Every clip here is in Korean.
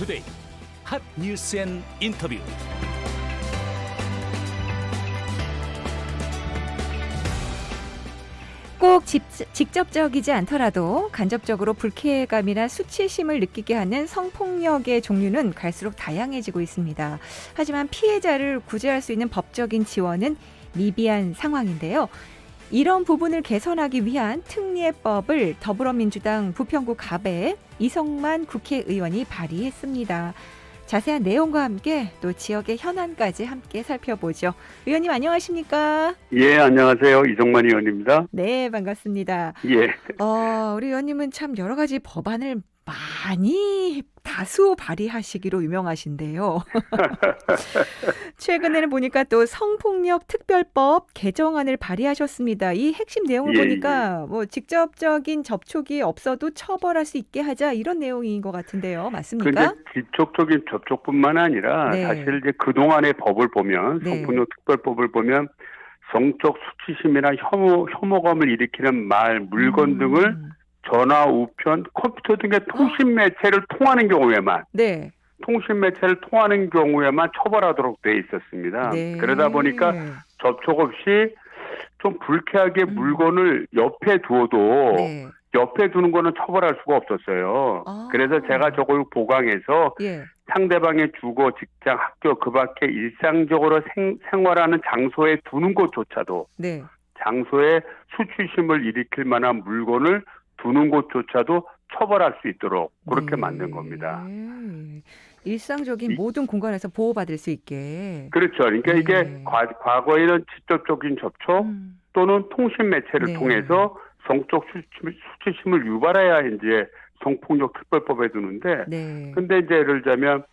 투데이 핫 뉴스 앤 인터뷰 꼭 집- 직접적이지 않더라도 간접적으로 불쾌감이나 수치심을 느끼게 하는 성폭력의 종류는 갈수록 다양해지고 있습니다. 하지만 피해자를 구제할 수 있는 법적인 지원은 미비한 상황인데요. 이런 부분을 개선하기 위한 특례법을 더불어민주당 부평구 갑에 이성만 국회의원이 발의했습니다. 자세한 내용과 함께 또 지역의 현안까지 함께 살펴보죠. 의원님 안녕하십니까? 예, 안녕하세요. 이정만 의원입니다. 네, 반갑습니다. 예, 어, 우리 의원님은 참 여러 가지 법안을 많이 다수 발의하시기로 유명하신데요. 최근에는 보니까 또 성폭력 특별법 개정안을 발의하셨습니다. 이 핵심 내용을 예, 보니까 뭐 직접적인 접촉이 없어도 처벌할 수 있게 하자 이런 내용인 것 같은데요. 맞습니까? 직접적인 접촉뿐만 아니라 네. 사실 이제 그 동안의 법을 보면 네. 성폭력 특별법을 보면 성적 수치심이나 혐오 혐오감을 일으키는 말, 물건 음, 등을 전화, 우편, 컴퓨터 등의 통신 매체를 통하는 경우에만 네. 통신 매체를 통하는 경우에만 처벌하도록 돼 있었습니다. 네. 그러다 보니까 접촉 없이 좀 불쾌하게 음. 물건을 옆에 두어도 네. 옆에 두는 거는 처벌할 수가 없었어요. 아. 그래서 제가 저걸 보강해서 예. 상대방의 주거, 직장, 학교 그 밖에 일상적으로 생, 생활하는 장소에 두는 것조차도 네. 장소에 수치심을 일으킬 만한 물건을 두는 것조차도 처벌할 수 있도록 그렇게 네. 만든 겁니다. 일상적인 이- 모든 공간에서 보호받을 수 있게. 그렇죠. 그러니까 이게 네. 과, 과거에는 직접적인 접촉 음. 또는 통신 매체를 네. 통해서 성적 수치, 수치심을 유발해야 이제 성폭력 특별법에 두는데 네. 근데 이제 예를 들자면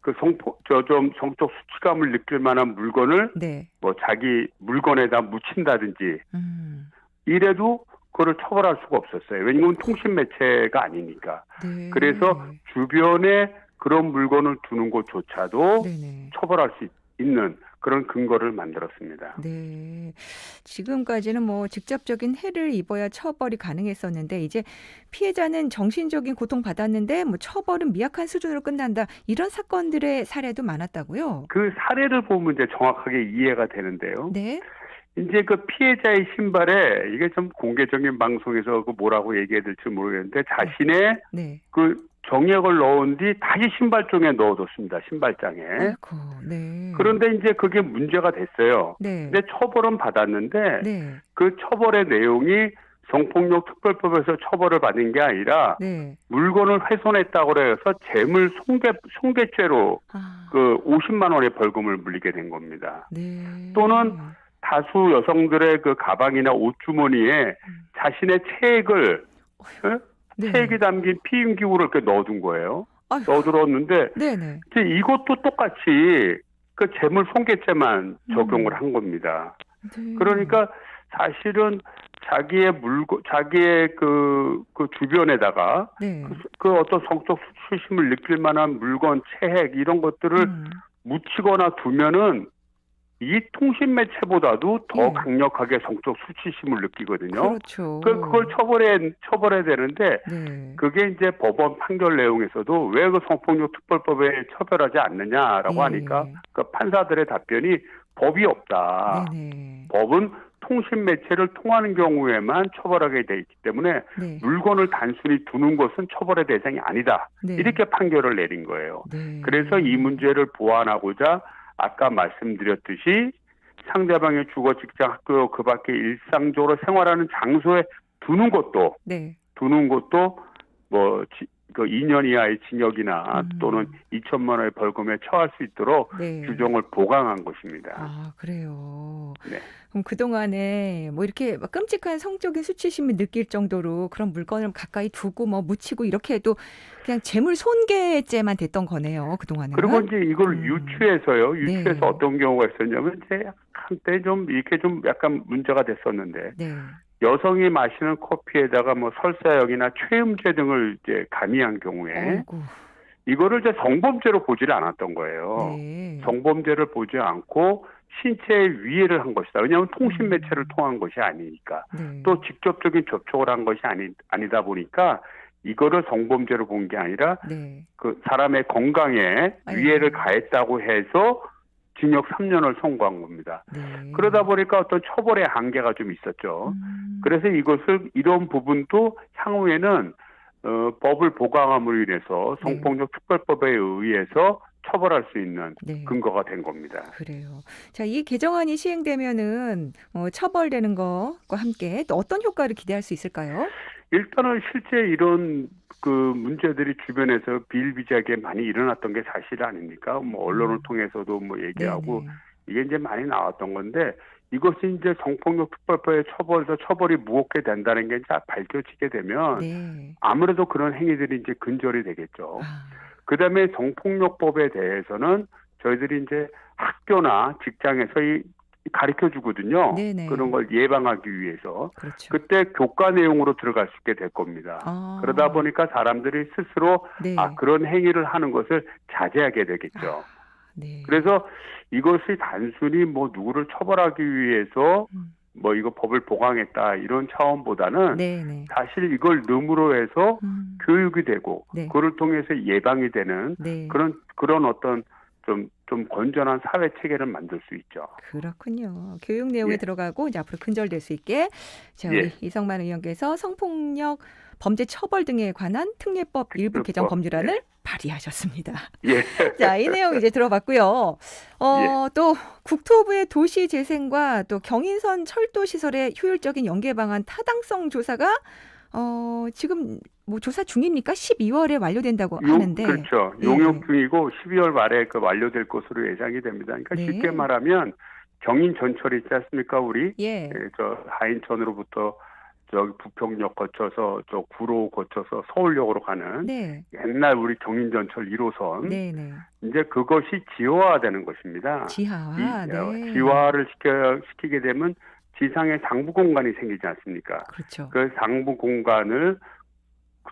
그 성폭 저좀 성적 수치감을 느낄 만한 물건을 네. 뭐 자기 물건에다 묻힌다든지 음. 이래도 그거를 처벌할 수가 없었어요. 왜냐면 통신 매체가 아니니까. 네. 그래서 주변에 그런 물건을 두는 것조차도 네네. 처벌할 수 있는 그런 근거를 만들었습니다. 네. 지금까지는 뭐 직접적인 해를 입어야 처벌이 가능했었는데 이제 피해자는 정신적인 고통 받았는데 뭐 처벌은 미약한 수준으로 끝난다. 이런 사건들의 사례도 많았다고요. 그 사례를 보면 이제 정확하게 이해가 되는데요. 네. 이제 그 피해자의 신발에 이게 좀 공개적인 방송에서 그 뭐라고 얘기해야 될지 모르겠는데 자신의 네. 그 정액을 넣은 뒤 다시 신발장에 넣어뒀습니다. 신발장에. 아이고. 네. 그런데 이제 그게 문제가 됐어요. 네. 근데 처벌은 받았는데 네. 그 처벌의 내용이 성폭력 특별법에서 처벌을 받은 게 아니라 네. 물건을 훼손했다고 해서 재물 손괴 손괴죄로 아. 그 50만 원의 벌금을 물리게 된 겁니다. 네. 또는 다수 여성들의 그 가방이나 옷 주머니에 자신의 체액을 예? 네. 체액이 담긴 피임 기구를 이렇게 넣어둔 거예요. 아유. 넣어들었는데 네네. 이제 이것도 똑같이 그 재물 손괴죄만 적용을 한 겁니다. 네. 그러니까 사실은 자기의 물고 자기의 그, 그 주변에다가 네. 그, 그 어떤 성적 수치심을 느낄 만한 물건, 체액 이런 것들을 음. 묻히거나 두면은 이 통신 매체보다도 더 예. 강력하게 성적 수치심을 느끼거든요. 그렇죠. 그 그걸 처벌해 처벌해야 되는데 네. 그게 이제 법원 판결 내용에서도 왜 그 성폭력 특별법에 처벌하지 않느냐라고 예. 하니까 그 판사들의 답변이 법이 없다. 네네. 법은 통신 매체를 통하는 경우에만 처벌하게 돼 있기 때문에 네. 물건을 단순히 두는 것은 처벌의 대상이 아니다. 네. 이렇게 판결을 내린 거예요. 네. 그래서 이 문제를 보완하고자 아까 말씀드렸듯이 상대방의 주거, 직장, 학교 그 밖에 일상적으로 생활하는 장소에 두는 것도 네. 두는 것도 뭐 그 2년 이하의 징역이나 음. 또는 2천만 원의 벌금에 처할 수 있도록 네. 규정을 보강한 것입니다. 아, 그래요. 네. 그럼 그 동안에 뭐 이렇게 막 끔찍한 성적인 수치심을 느낄 정도로 그런 물건을 가까이 두고 뭐 묻히고 이렇게 해도 그냥 재물 손괴죄만 됐던 거네요. 그 동안은. 그리고 이제 이걸 음. 유추해서요. 유추해서 네. 어떤 경우가 있었냐면 이제 한때 좀 이렇게 좀 약간 문제가 됐었는데 네. 여성이 마시는 커피에다가 뭐 설사약이나 최음제 등을 이제 가미한 경우에 아이고. 이거를 이제 성범죄로 보지를 않았던 거예요. 네. 성범죄를 보지 않고 신체에 위해를 한 것이다. 왜냐하면 통신 음. 매체를 통한 것이 아니니까. 네. 또 직접적인 접촉을 한 것이 아니, 아니다 보니까 이거를 성범죄로 본 게 아니라 네. 그 사람의 건강에. 위해를 가했다고 해서 징역 3년을 선고한 겁니다. 네. 그러다 보니까 어떤 처벌의 한계가 좀 있었죠. 음. 그래서 이것을 이런 부분도 향후에는 어, 법을 보강함으로 인해서 네. 성폭력 특별법에 의해서 처벌할 수 있는 네. 근거가 된 겁니다. 그래요. 자, 이 개정안이 시행되면은 어, 처벌되는 것과 함께 또 어떤 효과를 기대할 수 있을까요? 일단은 실제 이런 그 문제들이 주변에서 비일비재하게 많이 일어났던 게 사실 아닙니까? 뭐 언론을 음. 통해서도 뭐 얘기하고 네네. 이게 이제 많이 나왔던 건데 이것이 이제 성폭력 특별법에 처벌에서 처벌이 무겁게 된다는 게 이제 밝혀지게 되면 네. 아무래도 그런 행위들이 이제 근절이 되겠죠. 아, 그다음에 성폭력법에 대해서는 저희들이 이제 학교나 직장에서 이 가르쳐 주거든요. 네네. 그런 걸 예방하기 위해서 그렇죠. 그때 교과 내용으로 들어갈 수 있게 될 겁니다. 아, 그러다 보니까 사람들이 스스로 네. 아 그런 행위를 하는 것을 자제하게 되겠죠. 네. 그래서 이것이 단순히 뭐 누구를 처벌하기 위해서 음. 뭐 이거 법을 보강했다 이런 차원보다는 네네. 사실 이걸 능으로 해서 음. 교육이 되고 네. 그를 통해서 예방이 되는 네. 그런 그런 어떤 좀 좀 건전한 사회 체계를 만들 수 있죠. 그렇군요. 교육 내용에 예. 들어가고 이제 앞으로 근절될 수 있게 자, 우리 예. 이성만 의원께서 성폭력 범죄 처벌 등에 관한 특례법 일부 개정 법률안을 발의하셨습니다. 예. 자, 이 내용 이제 들어봤고요. 어, 또 국토부의 도시 재생과 또 경인선 철도 시설의 효율적인 연계 방안 타당성 조사가 어, 지금 뭐 조사 중입니까? 12월에 완료된다고 용- 하는데. 그렇죠. 예. 용역 중이고 12월 말에 그 완료될 것으로 예상이 됩니다. 그러니까 네. 쉽게 말하면 경인 전철 있지 않습니까? 우리 예. 예, 저 하인천으로부터 저기 부평역 거쳐서 저 구로 거쳐서 서울역으로 가는 네. 옛날 우리 경인 전철 1호선 네, 네. 이제 그것이 지호화되는 것입니다. 지하화. 이- 어, 네. 지화를 시켜 시키게 되면 지상에 상부 공간이 생기지 않습니까? 그렇죠. 그 상부 공간을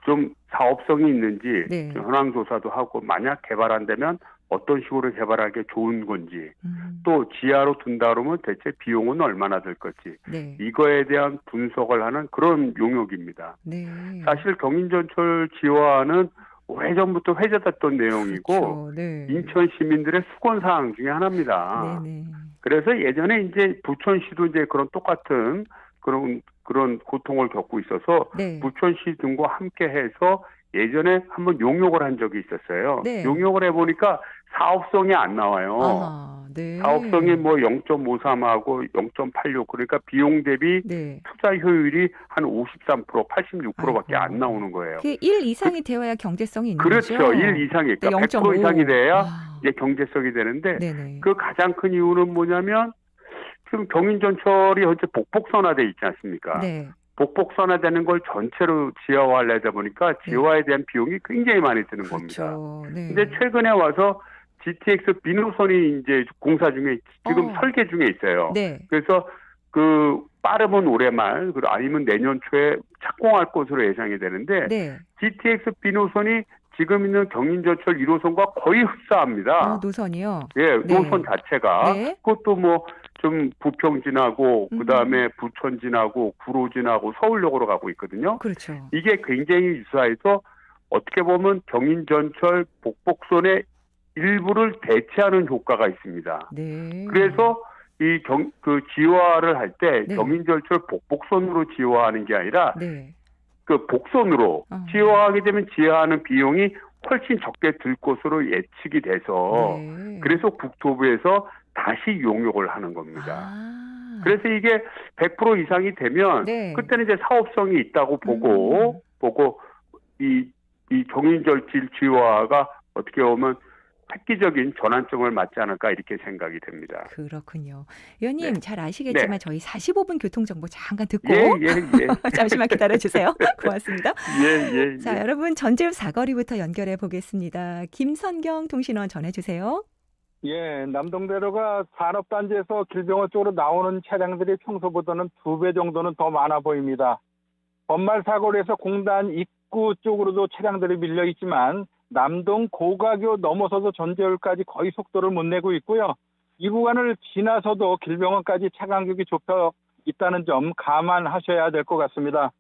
좀 사업성이 있는지 네. 좀 현황 조사도 하고 만약 개발 안 되면 어떤 식으로 개발하기 좋은 건지 음, 또 지하로 둔다 그러면 대체 비용은 얼마나 들 것지 네. 이거에 대한 분석을 하는 그런 용역입니다. 네. 사실 경인전철 지화는 오래전부터 회자됐던 내용이고 그렇죠. 네. 인천 시민들의 수건 사항 중에 하나입니다. 그래서 예전에 이제 부천시도 이제 그런 똑같은 그런 그런 고통을 겪고 있어서 네. 부천시 등과 함께 해서 예전에 한번 용역을 한 적이 있었어요. 네. 용역을 해보니까 사업성이 안 나와요. 아하, 네. 사업성이 뭐 0.53하고 0.86 그러니까 비용 대비 네. 투자 효율이 한 53% 86%밖에 아이고. 안 나오는 거예요. 그게 1 이상이 되어야 경제성이 있는 그렇죠. 거죠. 1 이상이 네, 그러니까 100% 0.5. 이상이 돼야 아, 이제 경제성이 되는데 네네. 그 가장 큰 이유는 뭐냐면 지금 경인전철이 현재 복복선화돼 있지 않습니까? 네. 복복선화되는 걸 전체로 지하화하려다 보니까 지하화에 대한 비용이 굉장히 많이 드는 겁니다. 그렇죠. 네. 근데 최근에 와서 GTX 비노선이 이제 공사 중에 지금 어. 설계 중에 있어요. 네. 그래서 그 빠르면 올해 말 그리고 아니면 내년 초에 착공할 것으로 예상이 되는데 네. GTX 비노선이 지금 있는 경인전철 1호선과 거의 흡사합니다. 어, 노선이요. 예, 네. 노선 자체가 네. 그것도 뭐 좀 부평 지나고 음. 그다음에 부천 지나고 구로 지나고 서울역으로 가고 있거든요. 그렇죠. 이게 굉장히 유사해서 어떻게 보면 경인전철 복복선의 일부를 대체하는 효과가 있습니다. 네. 그래서 이 경 그 지화를 할때 네. 경인전철 복복선으로 지화하는 게 아니라 네. 그 복선으로 어. 지화하게 되면 지화하는 비용이 훨씬 적게 들 것으로 예측이 돼서 네. 그래서 국토부에서 다시 용역을 하는 겁니다. 아. 그래서 이게 100% 이상이 되면 네. 그때는 이제 사업성이 있다고 보고 음. 보고 이 이 경인절질 지화가 어떻게 보면 획기적인 전환점을 맞지 않을까 이렇게 생각이 됩니다. 그렇군요. 의원님 네. 잘 아시겠지만 저희 45분 교통정보 잠깐 듣고 예, 예, 예. 잠시만 기다려 주세요. 고맙습니다. 예, 예, 예. 자, 여러분 전집 사거리부터 연결해 보겠습니다. 김선경 통신원 전해 주세요. 예, 남동대로가 산업단지에서 길병원 쪽으로 나오는 차량들이 평소보다는 두 배 정도는 더 많아 보입니다. 번말 사거리에서 공단 입구 쪽으로도 차량들이 밀려 있지만 남동 고가교 넘어서도 전재울까지 거의 속도를 못 내고 있고요. 이 구간을 지나서도 길병원까지 차 간격이 좁혀 있다는 점 감안하셔야 될 것 같습니다.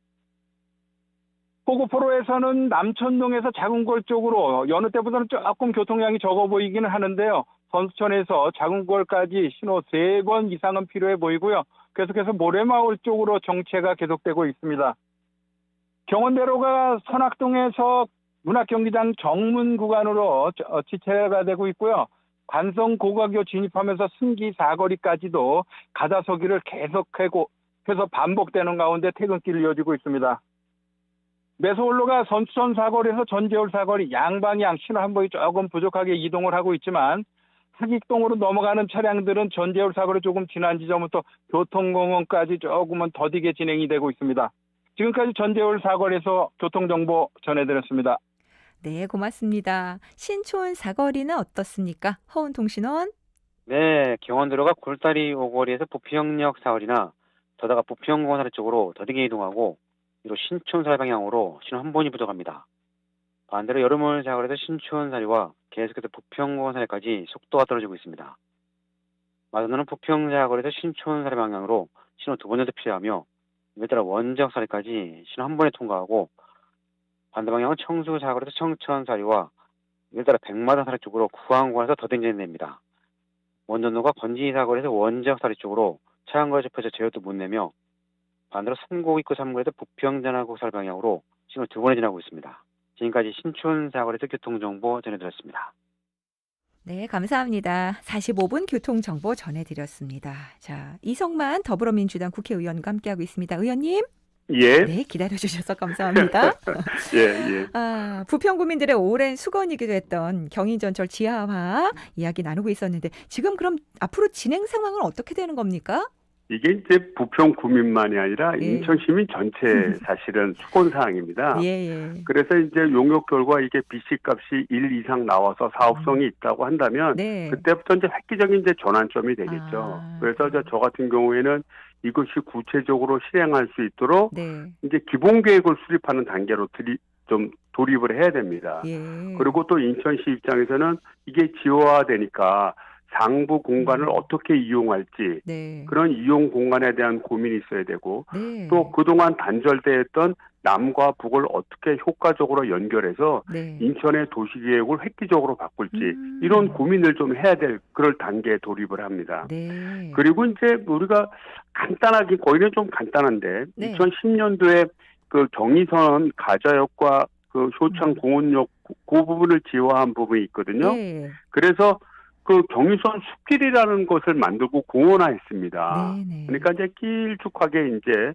호구포로에서는 남천동에서 작은골 쪽으로 여느 때보다는 조금 교통량이 적어 보이기는 하는데요. 선수촌에서 작은골까지 신호 3번 이상은 필요해 보이고요. 계속해서 모래마을 쪽으로 정체가 계속되고 있습니다. 경원대로가 선악동에서 문학경기장 정문 구간으로 저- 어, 지체가 되고 있고요. 관성 고가교 진입하면서 승기 사거리까지도 가다서기를 계속하고 해서 반복되는 가운데 퇴근길을 이어지고 있습니다. 매서울로가 선수촌 사거리에서 전재울 사거리 양방향 신호 한 번이 조금 부족하게 이동을 하고 있지만 하익동으로 넘어가는 차량들은 전재울 사거리 조금 지난 지점부터 교통공원까지 조금은 더디게 진행이 되고 있습니다. 지금까지 전재울 사거리에서 교통정보 전해드렸습니다. 네, 고맙습니다. 신촌 사거리는 어떻습니까? 허운 통신원. 네, 경원대로가 골다리 오거리에서 부평역 사거리나 더다가 부평공원 사례 쪽으로 더디게 이동하고 이로 신촌 사례 방향으로 신호 한 번이 부족합니다. 반대로 여름월 사거리에서 신촌 사례와 계속해서 부평공원 사례까지 속도가 떨어지고 있습니다. 마지노는 부평 사거리에서 신촌 사례 방향으로 신호 두번 정도 필요하며 이에 따라 원적 사례까지 신호 한 번에 통과하고 반대 방향은 청수 사거리에서 청천 사례와 이에 따라 백마당 사례 쪽으로 구항공원에서 더딘 진행됩니다. 원전로가 건지 사거리에서 원적 사리 쪽으로 차량과 접해서 제어도 못 내며 반대로 삼곡 입구 3구에서 부평전화국 살 방향으로 신호 두 번에 지나고 있습니다. 지금까지 신촌 사거리에서 교통정보 전해드렸습니다. 네, 감사합니다. 45분 교통정보 전해드렸습니다. 자, 이성만 더불어민주당 국회의원과 함께하고 있습니다. 의원님, 예, 네, 기다려주셔서 감사합니다. 예, 예. 아, 부평구민들의 오랜 수건이기도 했던 경인전철 지하화 이야기 나누고 있었는데 지금 그럼 앞으로 진행 상황은 어떻게 되는 겁니까? 이게 이제 부평 구민만이 아니라 예. 인천 시민 전체 사실은 수건 사항입니다. 예, 예. 그래서 이제 용역 결과 이게 BC 값이 1 이상 나와서 사업성이 있다고 한다면 네. 그때부터 이제 획기적인 이제 전환점이 되겠죠. 아. 그래서 이제 저 같은 경우에는 이것이 구체적으로 실행할 수 있도록 네. 이제 기본 계획을 수립하는 단계로 들이 좀 돌입을 해야 됩니다. 예. 그리고 또 인천시 입장에서는 이게 지호화되니까 상부 공간을 음. 어떻게 이용할지 네. 그런 이용 공간에 대한 고민이 있어야 되고 네. 또 그동안 단절되었던 남과 북을 어떻게 효과적으로 연결해서 네. 인천의 도시 계획을 획기적으로 바꿀지 음. 이런 고민을 좀 해야 될 그럴 단계에 돌입을 합니다. 네. 그리고 이제 우리가 간단하게 거기는 좀 간단한데 네. 2010년도에 그 경의선 가자역과 그 효창 음. 공원역 그- 그 부분을 지화한 부분이 있거든요. 예. 그래서 그 경의선 숲길이라는 것을 만들고 공원화했습니다. 네, 네. 그러니까 이제 길쭉하게 이제 어,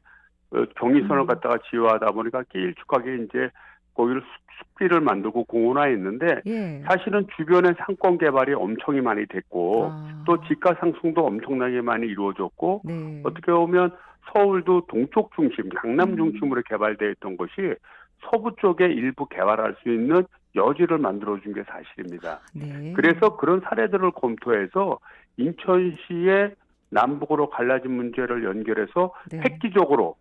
경의선을 음. 갖다가 지화하다 보니까 길쭉하게 이제 거기를 숲- 숲길을 만들고 공원화했는데 예. 사실은 주변에 상권 개발이 엄청이 많이 됐고 아. 또 집가 상승도 엄청나게 많이 이루어졌고 네. 어떻게 보면 서울도 동쪽 중심, 강남 음. 중심으로 개발되어 있던 것이 서부 쪽에 일부 개발할 수 있는 여지를 만들어준 게 사실입니다. 네. 그래서 그런 사례들을 검토해서 인천시의 남북으로 갈라진 문제를 연결해서 네. 획기적으로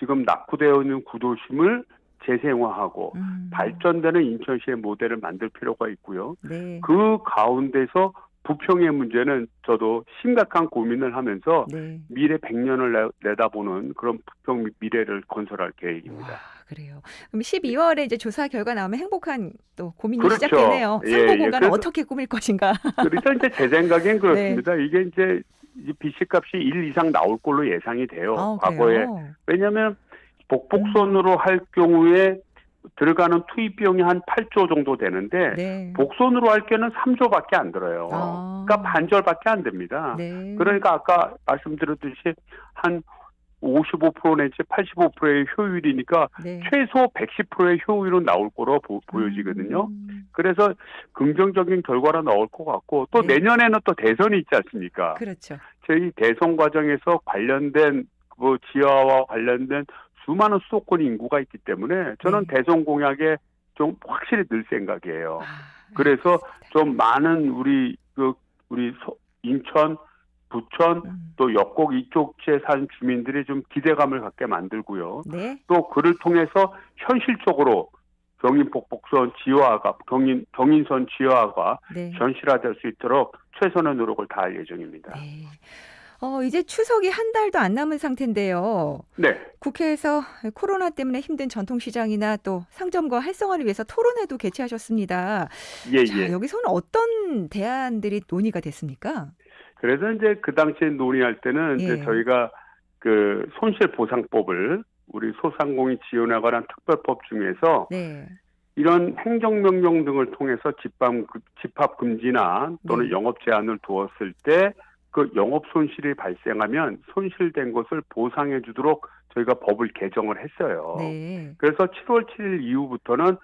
지금 낙후되어 있는 구도심을 재생화하고 음. 발전되는 인천시의 모델을 만들 필요가 있고요. 네. 그 가운데서 부평의 문제는 저도 심각한 고민을 하면서 네. 미래 100년을 내, 다보는 그런 부평 미래를 건설할 계획입니다. 와, 그래요. 그럼 12월에 이제 조사 결과 나오면 행복한 또 고민이 그렇죠. 시작되네요. 예, 상고 예. 공간을 그래서- 어떻게 꾸밀 것인가. 그래서 이제 제 생각엔 네. 그렇습니다. 이게 이제 이 BC 값이 1 이상 나올 걸로 예상이 돼요. 아, 과거에. 왜냐하면 복복선으로 할 경우에 들어가는 투입 비용이 한 8조 정도 되는데 네. 복선으로 할 경우는 3조밖에 안 들어요. 아. 그러니까 반절밖에 안 됩니다. 네. 그러니까 아까 말씀드렸듯이 한 55% 내지 85%의 효율이니까 네. 최소 110%의 효율은 나올 거로 보, 여지거든요 음, 그래서 긍정적인 결과로 나올 것 같고 또 네. 내년에는 또 대선이 있지 않습니까? 그렇죠. 저희 대선 과정에서 관련된 뭐 지하와 관련된 수많은 수도권 인구가 있기 때문에 저는 네. 대선 공약에 좀 확실히 늘 생각이에요. 아, 그래서 알겠습니다. 좀 많은 우리 그 우리 서- 인천, 부천 음, 또 역곡 이쪽지에 사는 주민들이 좀 기대감을 갖게 만들고요. 네. 또 그를 통해서 현실적으로 경인 복복선 지화가 경인 경인선 지화가 네. 현실화될 수 있도록 최선의 노력을 다할 예정입니다. 네. 어, 이제 추석이 한 달도 안 남은 상태인데요. 네. 국회에서 코로나 때문에 힘든 전통시장이나 또 상점과 활성화를 위해서 토론회도 개최하셨습니다. 예, 자, 예. 여기서는 어떤 대안들이 논의가 됐습니까? 그래서 이제 그 당시에 논의할 때는 예. 이제 저희가 그 손실 보상법을 우리 소상공인 지원에 관한 특별법 중에서 네. 이런 행정명령 등을 통해서 집합, 집합 금지나 또는 네. 영업 제한을 두었을 때 그 영업 손실이 발생하면 손실된 것을 보상해 주도록 저희가 법을 개정을 했어요. 네. 그래서 7월 7일 이후부터는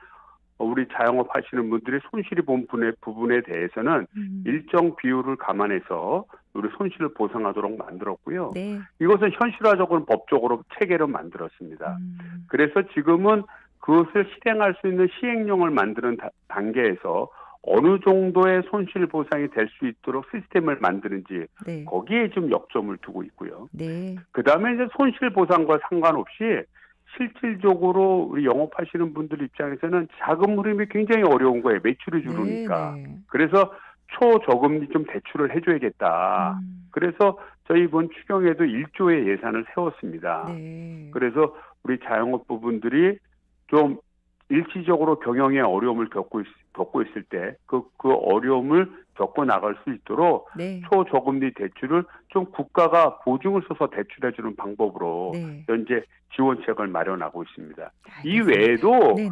우리 자영업 하시는 분들이 손실이 본 분의 부분에 대해서는 음. 일정 비율을 감안해서 우리 손실을 보상하도록 만들었고요. 네. 이것은 현실화적으로 법적으로 체계를 만들었습니다. 음. 그래서 지금은 그것을 실행할 수 있는 시행령을 만드는 다- 단계에서 어느 정도의 손실 보상이 될 수 있도록 시스템을 만드는지 네. 거기에 좀 역점을 두고 있고요. 네. 그 다음에 이제 손실 보상과 상관없이 실질적으로 우리 영업하시는 분들 입장에서는 자금 흐름이 굉장히 어려운 거예요. 매출이 줄으니까. 네, 네. 그래서 초저금리 좀 대출을 해줘야겠다. 음. 그래서 저희 이번 추경에도 1조의 예산을 세웠습니다. 네. 그래서 우리 자영업 부분들이 좀 일시적으로 경영에 어려움을 겪고, 있, 겪고 있을 때 그, 그 어려움을 겪어 나갈 수 있도록 네. 초저금리 대출을 좀 국가가 보증을 써서 대출해주는 방법으로 네. 현재 지원책을 마련하고 있습니다. 이. 외에도 네네.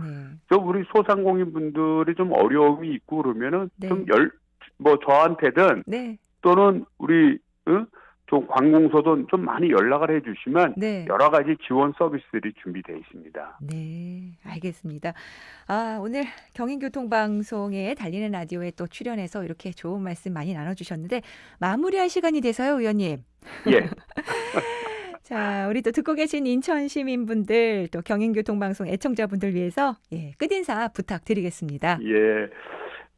저 우리 소상공인 분들이 좀 어려움이 있고 그러면은 네. 좀 열 뭐 저한테든 네. 또는 우리 응? 좀 관공서든 좀 많이 연락을 해주시면 네. 여러 가지 지원 서비스들이 준비되어 있습니다. 네, 알겠습니다. 아, 오늘 경인교통방송에 달리는 라디오에 또 출연해서 이렇게 좋은 말씀 많이 나눠주셨는데 마무리할 시간이 돼서요, 의원님. 예, 자, 우리 또 듣고 계신 인천 시민분들 또 경인교통방송 애청자분들 위해서 예, 끝인사 부탁드리겠습니다. 예.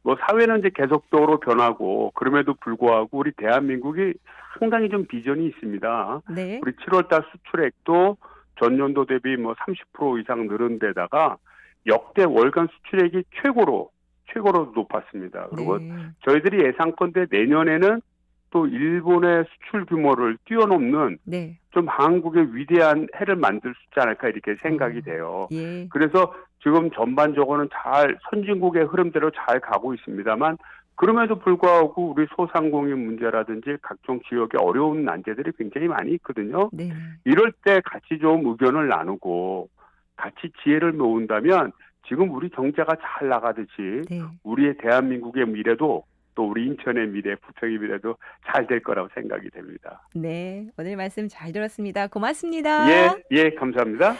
뭐 사회는 이제 계속적으로 변하고 그럼에도 불구하고 우리 대한민국이 상당히 좀 비전이 있습니다. 네, 우리 7월달 수출액도 전년도 대비 뭐 30% 이상 늘은 데다가 역대 월간 수출액이 최고로 최고로 높았습니다. 그리고 네, 저희들이 예상컨대 내년에는 또 일본의 수출 규모를 뛰어넘는 네, 좀 한국의 위대한 해를 만들 수 있지 않을까 이렇게 생각이 어. 돼요. 예, 그래서 지금 전반적으로는 잘 선진국의 흐름대로 잘 가고 있습니다만 그럼에도 불구하고 우리 소상공인 문제라든지 각종 지역의 어려운 난제들이 굉장히 많이 있거든요. 네, 이럴 때 같이 좀 의견을 나누고 같이 지혜를 모은다면 지금 우리 경제가 잘 나가듯이 네. 우리의 대한민국의 미래도 또 우리 인천의 미래, 부평의 미래도 잘 될 거라고 생각이 됩니다. 네, 오늘 말씀 잘 들었습니다. 고맙습니다. 예, 예, 감사합니다.